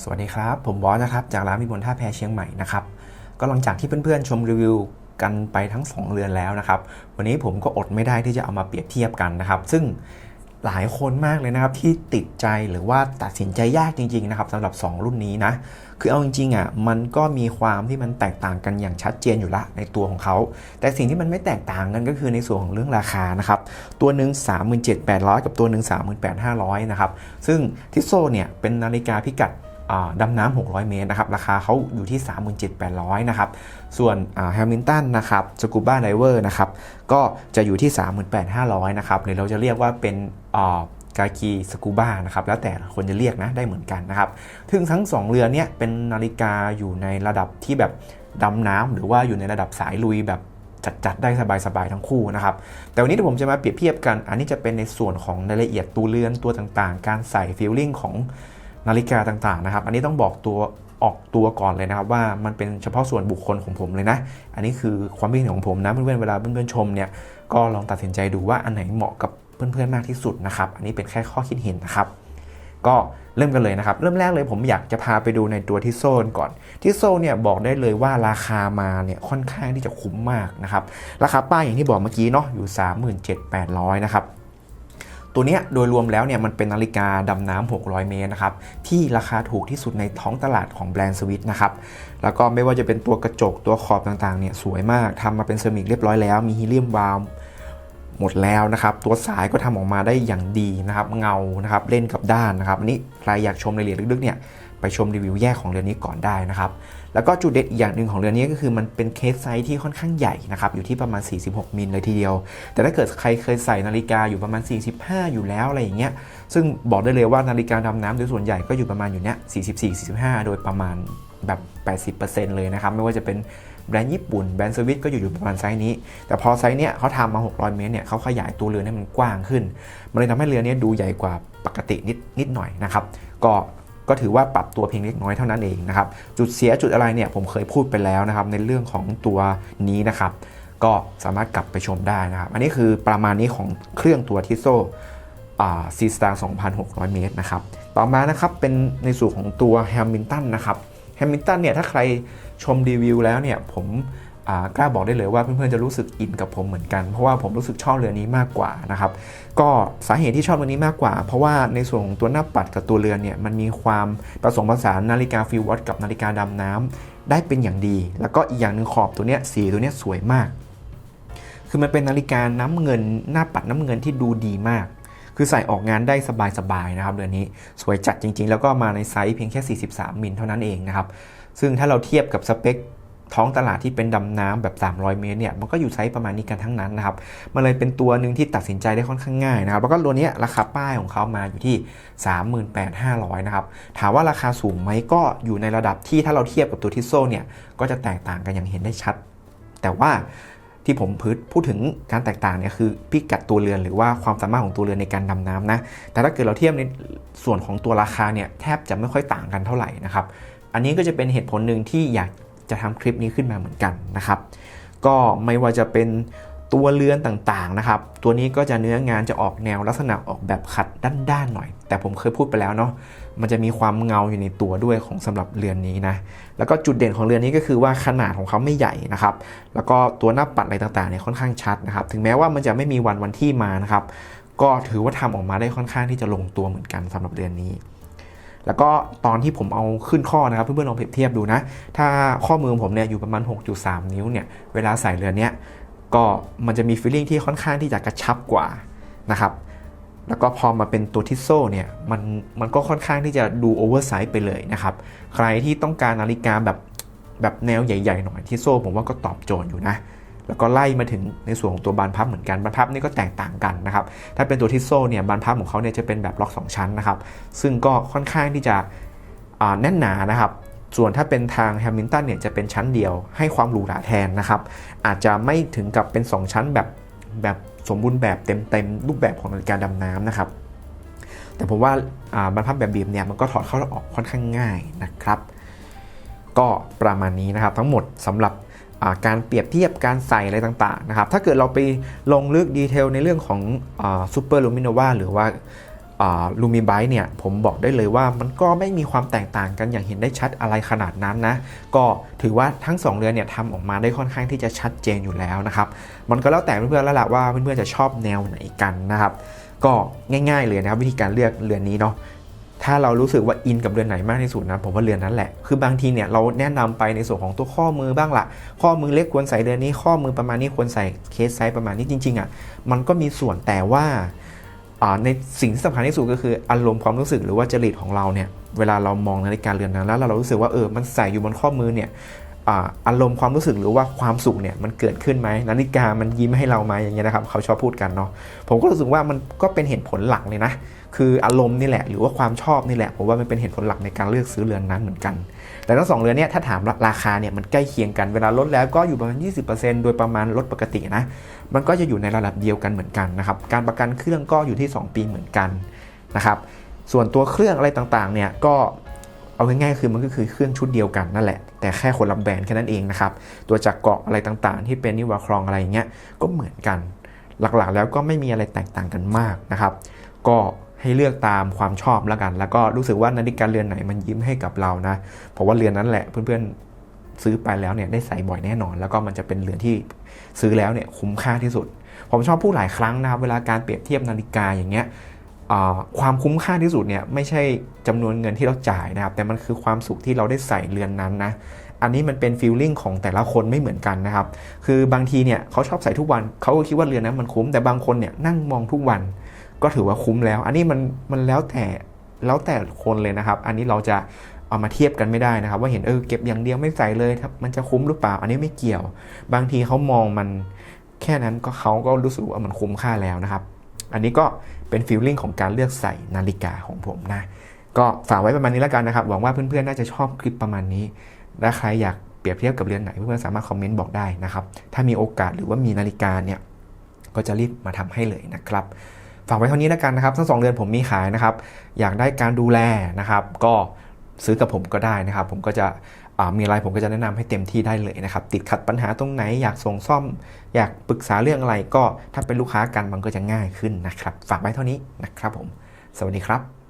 สวัสดีครับ ผมบอสนะครับ จากร้านวิมลท่าแพเชียงใหม่นะครับ ก็หลังจากที่เพื่อนๆ ชมรีวิวกันไปทั้ง 2 เรือนแล้วนะครับ วันนี้ผมก็อดไม่ได้ที่จะเอามาเปรียบเทียบกันนะครับ ซึ่งหลายคนมากเลยนะครับที่ติดใจหรือว่าตัดสินใจยากจริงๆนะครับสำหรับ 2 รุ่นนี้นะ คือเอาจริงๆอะมันก็มีความที่มันแตกต่างกันอย่างชัดเจนอยู่ละในตัวของเขา แต่สิ่งที่มันไม่แตกต่างกันก็คือในส่วนของเรื่องราคานะครับ ตัวหนึ่ง37,800 กับตัวหนึ่ง38,500 นะครับ ซึ่งทิโซเนี่ยเป็นนาฬิกาพิกัดอ่า ดำน้ำ 600 เมตรนะครับ ราคาเขาอยู่ที่ 37,800 นะครับ ส่วนแฮมิลตันนะครับสกูบ้าไดเวอร์นะครับ ก็จะอยู่ที่ 38,500 นะครับ หรือเราจะเรียกว่าเป็นกากีสกูบ้านะครับ แล้วแต่คนจะเรียกนะ ได้เหมือนกันนะครับซึ่งทั้ง 2 เรือนเนี่ยเป็นนาฬิกาอยู่ในระดับที่แบบดำน้ำหรือว่าอยู่ในระดับสายลุยแบบจัดๆได้สบายๆทั้งคู่นะครับ แต่วันนี้ผมจะมาเปรียบเทียบกัน อันนี้จะเป็นในส่วนของรายละเอียดตัวเรือนตัวต่างๆ การใส่ฟิลลิ่งของ นาฬิกาต่างๆนะครับ อันนี้ต้องบอกตัวออกตัวก่อนเลยนะครับว่ามันเป็นเฉพาะส่วนบุคคลของผมเลยนะ อันนี้คือความคิดเห็นของผมนะเพื่อนๆเวลาเพื่อนๆชมเนี่ยก็ลองตัดสินใจดูว่าอันไหนเหมาะกับเพื่อนๆมากที่สุดนะครับ อันนี้เป็นแค่ข้อคิดเห็นนะครับ ก็เริ่มกันเลยนะครับ เริ่มแรกเลยผมอยากจะพาไปดูในตัวทิโซนก่อนทิโซเนี่ยบอกได้เลยว่าราคามาเนี่ยค่อนข้างที่จะคุ้มมากนะครับ ราคาป้ายอย่างที่บอกเมื่อกี้เนาะอยู่ 37,800 นะครับ ตัวเนี้ยโดยรวมแล้วเนี่ยมันเป็นนาฬิกาดำน้ำ 600 เมตรนะครับที่ราคาถูกที่สุดในท้องตลาดของแบรนด์สวิตนะครับแล้วก็ไม่ว่าจะเป็นตัวกระจกตัวขอบต่างๆเนี่ยสวยมากทำมาเป็นเซรามิกเรียบร้อยแล้ว มีฮีเลียมวาล์วหมดแล้วนะครับตัวสายก็ทำออกมาได้อย่างดีนะครับเงานะครับเล่นกับด้านนะครับอันนี้ใครอยากชมรายละเอียดลึกๆเนี่ยไปชมรีวิวแยกของเรือนนี้ก่อนได้นะครับ แล้วก็จุดเด่นอีกอย่างหนึ่งของเรือนี้ก็คือมันเป็นเคสไซส์ที่ค่อนข้างใหญ่นะครับอยู่ที่ประมาณ 46 มิลเลยทีเดียว แต่ถ้าเกิดใครเคยใส่นาฬิกาอยู่ประมาณ 45 อยู่แล้วอะไรอย่างเงี้ยซึ่งบอกได้เลยว่านาฬิกาดำน้ำโดยส่วนใหญ่ก็อยู่ประมาณอยู่เนี้ย44-45 โดยประมาณแบบ 80%เลยนะครับ ไม่ว่าจะเป็นแบรนด์ญี่ปุ่น แบรนด์สวิตก็อยู่อยู่ประมาณไซส์นี้ แต่พอไซส์เนี้ยเขาทำมา 600 เมตรเนี่ยเขาขยายตัวเรือนให้มันกว้างขึ้น มันเลยทำให้เรือนี้ดูใหญ่กว่าปกตินิดนิดหน่อยนะครับ ก็ ก็ถือว่าปรับตัวเพียงเล็กน้อยเท่านั้นเองนะครับ จุดเสียจุดอะไรเนี่ยผมเคยพูดไปแล้วนะครับในเรื่องของตัวนี้นะครับ ก็สามารถกลับไปชมได้นะครับ อันนี้คือประมาณนี้ของเครื่องตัวทิโซซีสตาร์2,600 เมตรนะครับ ต่อมานะครับเป็นในส่วนของตัวแฮมิลตันนะครับแฮมิลตันเนี่ยถ้าใครชมรีวิวแล้วเนี่ยผม กล้าบอกได้เลยว่าเพื่อนๆจะรู้สึกอินกับผมเหมือนกัน เพราะว่าผมรู้สึกชอบเรือนนี้มากกว่านะครับก็สาเหตุที่ชอบเรือนนี้มากกว่า เพราะว่าในส่วนของตัวหน้าปัดกับตัวเรือนเนี่ยมันมีความผสมผสานนาฬิกาฟิลวัตกับนาฬิกาดำน้ำได้เป็นอย่างดี แล้วก็อีกอย่างหนึ่งขอบตัวเนี้ยสีตัวเนี้ยสวยมาก คือมันเป็นนาฬิกาน้ำเงิน หน้าปัดน้ำเงินที่ดูดีมากคือใส่ออกงานได้สบายๆนะครับเรือนนี้สวยจัดจริง ๆ แล้วก็มาในไซส์เพียงแค่ 43 มิลเท่านั้นเองนะครับซึ่งถ้าเราเทียบกับสเปค ท้องตลาดที่เป็นดำน้ำแบบ 300 เมตรเนี่ยมันก็อยู่ไซส์ประมาณนี้กันทั้งนั้นนะครับมันเลยเป็นตัวหนึ่งที่ตัดสินใจได้ค่อนข้างง่ายนะครับแล้วก็ตัวนี้ราคาป้ายของเขามาอยู่ที่ 38,500นะครับถามว่าราคาสูงไหมก็อยู่ในระดับที่ถ้าเราเทียบกับตัวทิโซเนี่ยก็จะแตกต่างกันอย่างเห็นได้ชัด แต่ว่าที่ผมพูดพูดถึงการแตกต่างเนี่ยคือพิกัดตัวเรือนหรือว่าความสามารถของตัวเรือนในการดำน้ำนะ แต่ถ้าเกิดเราเทียบในส่วนของตัวราคาเนี่ยแทบจะไม่ค่อยต่างกันเท่าไหร่นะครับ อันนี้ก็จะเป็นเหตุผลหนึ่งที่อยาก จะทำคลิปนี้ขึ้นมาเหมือนกันนะครับ ก็ไม่ว่าจะเป็นตัวเรือนต่างๆนะครับ ตัวนี้ก็จะเนื้องานจะออกแนวลักษณะออกแบบขัดด้านๆหน่อย แต่ผมเคยพูดไปแล้วเนาะ มันจะมีความเงาอยู่ในตัวด้วยของสำหรับเรือนนี้นะ แล้วก็จุดเด่นของเรือนนี้ก็คือว่าขนาดของเขาไม่ใหญ่นะครับ แล้วก็ตัวหน้าปัดอะไรต่างๆเนี่ยค่อนข้างชัดนะครับ ถึงแม้ว่ามันจะไม่มีวันวันที่มานะครับ ก็ถือว่าทำออกมาได้ค่อนข้างที่จะลงตัวเหมือนกันสำหรับเรือนนี้ แล้วก็ตอนที่ผมเอาขึ้นข้อนะครับเพื่อนๆลองเปรียบเทียบดูนะ ถ้าข้อมือผมเนี่ยอยู่ประมาณ 6.3 นิ้วเนี่ยเวลาใส่เรือนเนี้ยก็มันจะมีฟีลลิ่งที่ค่อนข้างที่จะกระชับกว่านะครับแล้วก็พอมาเป็นตัวทิโซเนี่ยมันมันก็ค่อนข้างที่จะดูโอเวอร์ไซส์ไปเลยนะครับใครที่ต้องการนาฬิกาแบบแบบแนวใหญ่ ๆ หน่อยทิโซผมว่าก็ตอบโจทย์อยู่นะ แล้วก็ไล่มาถึงในส่วนของตัวบานพับเหมือนกันบานพับนี่ก็แตกต่างกันนะครับถ้าเป็นตัวทิสโซเนี่ยบานพับของเขาเนี่ยจะเป็นแบบล็อก 2 ชั้นนะครับซึ่งก็ค่อนข้างที่จะแน่นหนานะครับส่วนถ้าเป็นทางแฮมิลตันเนี่ยจะเป็นชั้นเดียวให้ความหรูหราแทนนะครับอาจจะไม่ถึงกับเป็น 2 ชั้นแบบแบบสมบูรณ์แบบเต็มๆรูปแบบของนาฬิกาดำน้ำนะครับ แต่ผมว่าอ่าบรรพับแบบบีบเนี่ยมันก็ถอดเข้าและออกค่อนข้างง่ายนะครับ ก็ประมาณนี้นะครับทั้งหมดสำหรับ การเปรียบเทียบการใส่อะไรต่างๆนะครับ ถ้าเกิดเราไปลงลึกดีเทลในเรื่องของซูเปอร์ลูมิโนวาหรือว่าลูมิไบเนี่ย ผมบอกได้เลยว่ามันก็ไม่มีความแตกต่างกันอย่างเห็นได้ชัดอะไรขนาดนั้นนะ ก็ถือว่าทั้ง 2 เรือนเนี่ยทำออกมาได้ค่อนข้างที่จะชัดเจนอยู่แล้วนะครับ มันก็แล้วแต่เพื่อนๆแล้วล่ะว่าเพื่อนๆจะชอบแนวไหนกันนะครับ ก็ง่าย ๆเลยนะครับวิธีการเลือกเรือนนี้เนาะ ถ้าเรารู้สึกว่าอินกับเรือนไหนมากที่สุดนะผมว่าเรือนนั้นแหละ คือบางทีเนี่ยเราแนะนำไปในส่วนของตัวข้อมือบ้างละข้อมือเล็กควรใส่เรือนนี้ ข้อมือประมาณนี้ควรใส่เคสไซส์ประมาณนี้จริงๆอะมันก็มีส่วนแต่ว่าอ่าในสิ่งที่สำคัญที่สุดก็คืออารมณ์ความรู้สึกหรือว่าจริตของเราเนี่ยเวลาเรามองนาฬิกาเรือนนั้นแล้วเรารู้สึกว่าเออมันใส่อยู่บนข้อมือเนี่ย อาอารมณ์ความรู้สึกหรือว่าความสุขเนี่ยมันเกิดขึ้นไหมนาฬิกามันยิ้มให้เราไหมอย่างเงี้ยนะครับเขาชอบพูดกันเนาะผมก็รู้สึกว่ามันก็เป็นเหตุผลหลักเลยนะคืออารมณ์นี่แหละหรือว่าความชอบนี่แหละผมว่ามันเป็นเหตุผลหลักในการเลือกซื้อเรือนนั้นเหมือนกัน แต่ทั้งสองเรือนเนี่ยถ้าถามราคาเนี่ยมันใกล้เคียงกันเวลาลดแล้วก็อยู่ประมาณ 20%โดยประมาณลดปกตินะมันก็จะอยู่ในระดับเดียวกันเหมือนกันนะครับการประกันเครื่องก็อยู่ที่ 2 ปีเหมือนกันนะครับส่วนตัวเครื่องอะไรต่างๆเนี่ยก็ เอาง่ายๆคือมันก็คือเครื่องชุดเดียวกันนั่นแหละ แต่แค่คนละแบรนด์แค่นั้นเองนะครับ ตัวจักรเกาะอะไรต่างๆ ที่เป็นนิวาครองอะไรอย่างเงี้ยก็เหมือนกัน หลักๆแล้วก็ไม่มีอะไรแตกต่างกันมากนะครับ ก็ให้เลือกตามความชอบแล้วกัน แล้วก็รู้สึกว่านาฬิกาเรือนไหนมันยิ้มให้กับเรานะเพราะว่าเรือนนั้นแหละเพื่อนๆซื้อไปแล้วเนี่ยได้ใส่บ่อยแน่นอน แล้วก็มันจะเป็นเรือนที่ซื้อแล้วเนี่ยคุ้มค่าที่สุด ผมชอบพูดหลายครั้งนะครับเวลาการเปรียบเทียบนาฬิกาอย่างเงี้ย ความคุ้มค่าที่สุดเนี่ยไม่ใช่จำนวนเงินที่เราจ่ายนะครับ แต่มันคือความสุขที่เราได้ใส่เรือนนั้นนะอันนี้มันเป็นฟีลลิ่งของแต่ละคนไม่เหมือนกันนะครับ คือบางทีเนี่ยเขาชอบใส่ทุกวันเขาก็คิดว่าเรือนนั้นมันคุ้มแต่บางคนเนี่ยนั่งมองทุกวัน ก็ถือว่าคุ้มแล้ว อันนี้มันมันแล้วแต่แล้วแต่คนเลยนะครับ อันนี้เราจะเอามาเทียบกันไม่ได้นะครับ ว่าเห็นเออเก็บอย่างเดียวไม่ใส่เลยมันจะคุ้มหรือเปล่า อันนี้ไม่เกี่ยว บางทีเขามองมันแค่นั้นก็เขาก็รู้สึกว่ามันคุ้มค่าแล้วนะครับ อันนี้ก็เป็นฟีลลิ่งของการเลือกใส่นาฬิกาของผมนะ ก็ฝากไว้ประมาณนี้แล้วกันนะครับ หวังว่าเพื่อนๆ น่าจะชอบคลิปประมาณนี้ และใครอยากเปรียบเทียบกับเรือนไหนเพื่อนๆ สามารถคอมเมนต์บอกได้นะครับ ถ้ามีโอกาสหรือว่ามีนาฬิกาเนี่ย ก็จะรีบมาทำให้เลยนะครับ ฝากไว้เท่านี้แล้วกันนะครับทั้งสองเดือนผมมีขายนะครับ อยากได้การดูแลนะครับ ก็ซื้อกับผมก็ได้นะครับ ผมก็จะ มีอะไรผมก็จะแนะนำให้เต็มที่ได้เลยนะครับ ติดขัดปัญหาตรงไหนอยากส่งซ่อม อยากปรึกษาเรื่องอะไรก็ถ้าเป็นลูกค้ากันมันก็จะง่ายขึ้นนะครับ ฝากไว้เท่านี้นะครับผม สวัสดีครับ